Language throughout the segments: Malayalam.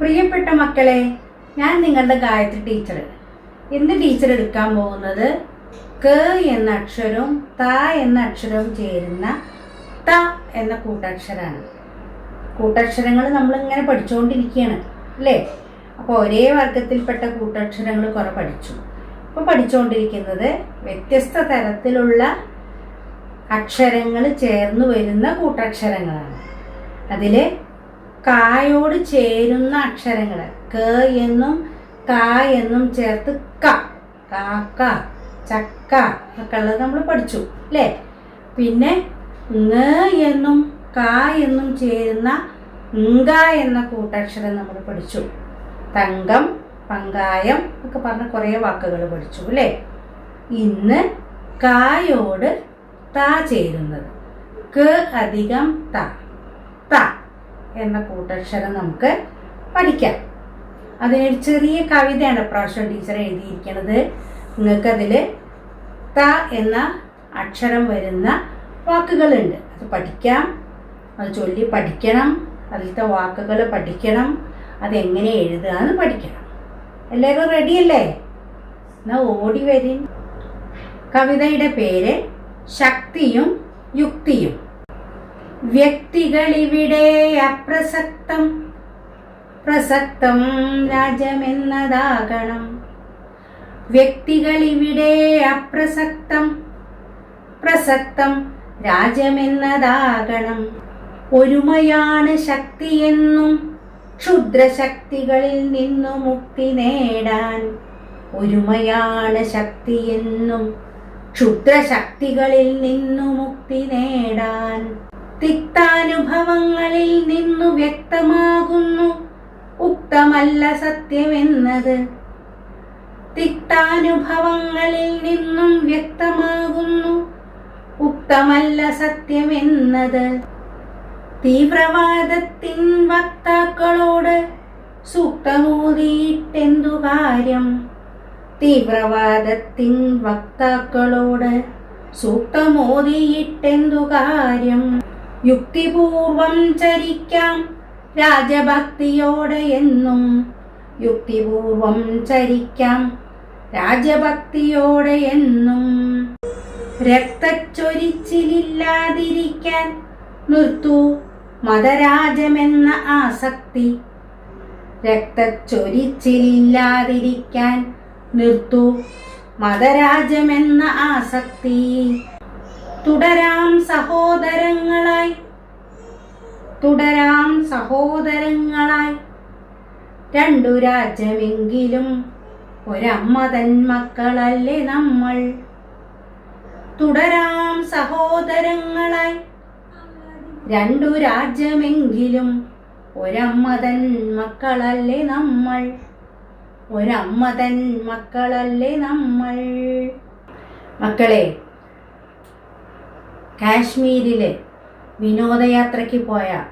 പ്രിയപ്പെട്ട മക്കളെ ഞാൻ നിങ്ങളുടെ ഗായത്രി ടീച്ചർ ഇന്ന് ടീച്ചർ എടുക്കാൻ പോകുന്നത് ക എന്ന അക്ഷരവും ത എന്ന അക്ഷരവും ചേരുന്ന ത എന്ന കൂട്ടക്ഷരാണ്. കൂട്ടക്ഷരങ്ങൾ നമ്മളിങ്ങനെ പഠിച്ചുകൊണ്ടിരിക്കുകയാണ് അല്ലേ? അപ്പോൾ ഒരേ വർഗത്തിൽപ്പെട്ട കൂട്ടക്ഷരങ്ങൾ കുറെ പഠിച്ചു. ഇപ്പോൾ പഠിച്ചുകൊണ്ടിരിക്കുന്നത് വ്യത്യസ്ത തരത്തിലുള്ള അക്ഷരങ്ങൾ ചേർന്ന് വരുന്ന കൂട്ടക്ഷരങ്ങളാണ്. അതിൽ കായോട് ചേരുന്ന അക്ഷരങ്ങൾ ക എന്നും ക എന്നും ചേർത്ത് ക. കാക്ക ചക്ക ഒക്കെ ഉള്ളത് നമ്മൾ പഠിച്ചു അല്ലേ? പിന്നെ ങ എന്നും ക എന്നും ചേരുന്ന ങ്ക എന്ന കൂട്ടക്ഷരം നമ്മൾ പഠിച്ചു. തങ്കം പങ്കായം ഒക്കെ പറഞ്ഞ കുറേ വാക്കുകൾ പഠിച്ചു അല്ലേ? ഇന്ന് കായോട് ത ചേരുന്നത്. ക അധികം ത. ത. എന്ന കൂട്ടക്ഷരം നമുക്ക് പഠിക്കാം. അതിനൊരു ചെറിയ കവിതയാണ് പ്രാവശ്യം ടീച്ചർ എഴുതിയിരിക്കുന്നത്. നിങ്ങൾക്കതിൽ ത എന്ന അക്ഷരം വരുന്ന വാക്കുകളുണ്ട്. അത് പഠിക്കാം. അത് ചൊല്ലി പഠിക്കണം. അതിലത്തെ വാക്കുകൾ പഠിക്കണം. അതെങ്ങനെ എഴുതുക എന്ന് പഠിക്കണം. എല്ലാവരും റെഡിയല്ലേ എന്നാ ഓടി വരും. കവിതയുടെ പേര് ശക്തിയും യുക്തിയും. വ്യക്തികളിവിടെ അപ്രസക്തം. പ്രസക്തം രാജ്യമെന്നതാകണം. വ്യക്തികളിവിടെ അപ്രസക്തം. പ്രസക്തം രാജ്യമെന്നതാകണം. ഒരുമയാണ് ശക്തിയെന്നും ക്ഷുദ്രശക്തികളിൽ നിന്നു മുക്തി നേടാൻ. ഒരുമയാണ് ശക്തിയെന്നും ക്ഷുദ്രശക്തികളിൽ നിന്നു മുക്തി നേടാൻ. തിക്താനുഭവങ്ങളിൽ നിന്നു വ്യക്തമാകുന്നു ഉക്തമല്ല സത്യമെന്നത്. തിക്താനുഭവങ്ങളിൽ നിന്നും വ്യക്തമാകുന്നു ഉക്തമല്ല സത്യമെന്നത്. തീവ്രവാദത്തിൻ വക്താക്കളോട് സൂക്തമൂതിയിട്ടെന്തു കാര്യം? തീവ്രവാദത്തിൻ വക്താക്കളോട് സൂക്തമോതിയിട്ടെന്തു കാര്യം? യുക്തിപൂർവം ചരിക്കാം രാജഭക്തിയോടെ എന്നും യുക്തിപൂർവം ചരിക്കാം രാജഭക്തിയോടെ എന്നും. രക്തച്ചൊരിച്ചിലില്ലാതിരിക്കാൻ നിർത്തു മതരാജമെന്ന ആസക്തി. രക്തച്ചൊരിച്ചിലില്ലാതിരിക്കാൻ നിർത്തു മതരാജമെന്ന ആസക്തി. തുടരാം സഹോദരങ്ങളായി. തുടരാം സഹോദരങ്ങളായി. രണ്ടു രാജ്യമെങ്കിലും ഒരമ്മ തൻ മക്കളല്ലേ നമ്മൾ. തുടരാം സഹോദരങ്ങളായി. രണ്ടു രാജ്യമെങ്കിലും ഒരമ്മ തൻ മക്കളല്ലേ നമ്മൾ. ഒരമ്മ തൻ മക്കളല്ലേ നമ്മൾ. മക്കളെ കാശ്മീരിൽ വിനോദയാത്രയ്ക്ക് പോയ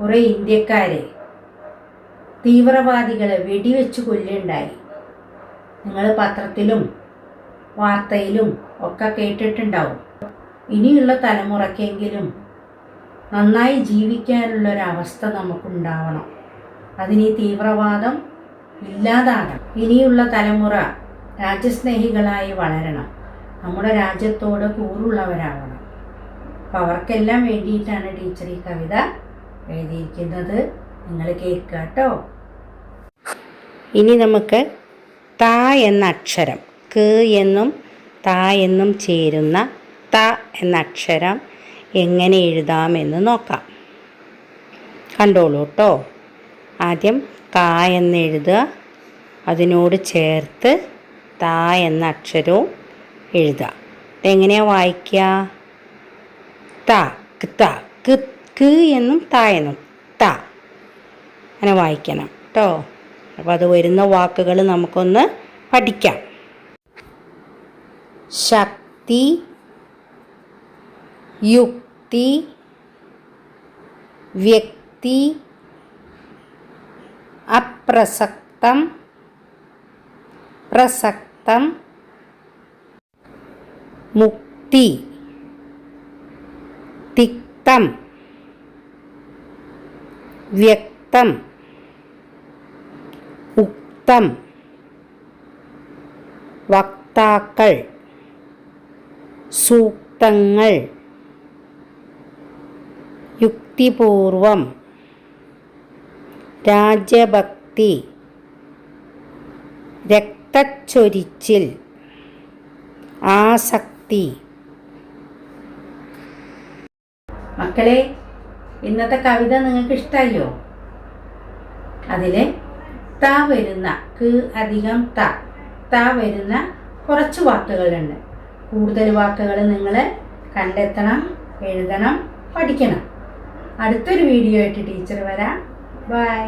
കുറേ ഇന്ത്യക്കാരെ തീവ്രവാദികളെ വെടിവെച്ച് കൊല്ലുണ്ടായി നിങ്ങൾ പത്രത്തിലും വാർത്തയിലും ഒക്കെ കേട്ടിട്ടുണ്ടാവും. ഇനിയുള്ള തലമുറയ്ക്കെങ്കിലും നന്നായി ജീവിക്കാനുള്ളൊരവസ്ഥ നമുക്കുണ്ടാവണം. അതിന് ഈ തീവ്രവാദം ഇല്ലാതാകണം. ഇനിയുള്ള തലമുറ രാജ്യസ്നേഹികളായി വളരണം. നമ്മുടെ രാജ്യത്തോട് കൂറുള്ളവരാവണം. അപ്പം അവർക്കെല്ലാം വേണ്ടിയിട്ടാണ് ടീച്ചർ ഈ കവിത എഴുതിയിരിക്കുന്നത്. നിങ്ങൾ കേൾക്കുക കേട്ടോ. ഇനി നമുക്ക് ത എന്ന അക്ഷരം ക എന്നും ത എന്നും ചേരുന്ന ത എന്ന അക്ഷരം എങ്ങനെ എഴുതാമെന്ന് നോക്കാം. കണ്ടോളൂ കേട്ടോ. ആദ്യം ക എന്ന് എഴുതുക അതിനോട് ചേർത്ത് ത എന്ന അക്ഷരവും എഴുതുക. എങ്ങനെയാണ് വായിക്കുക? ത ത ക എന്നും ത എന്നും. ത. അങ്ങനെ വായിക്കണം കേട്ടോ അപ്പോൾ അത് വരുന്ന വാക്കുകൾ നമുക്കൊന്ന് പഠിക്കാം. ശക്തി യുക്തി വ്യക്തി അപ്രസക്തം പ്രസക്തം മുക്തി. തിക്തം വ്യക്തം. ഉക്തം. വക്താക്കൾ. സൂക്തങ്ങൾ. യുക്തിപൂർവം. രാജ്യഭക്തി. രക്തച്ചൊരിച്ചിൽ. ആസക്തി. മക്കളെ ഇന്നത്തെ കവിത നിങ്ങൾക്ക് ഇഷ്ടമായോ അതിൽ ത വരുന്ന ക അധികം ത ത വരുന്ന കുറച്ച് വാക്കുകളുണ്ട്. കൂടുതൽ വാക്കുകൾ നിങ്ങൾ കണ്ടെത്തണം എഴുതണം പഠിക്കണം. അടുത്തൊരു വീഡിയോ ആയിട്ട് ടീച്ചർ വരാം. ബൈ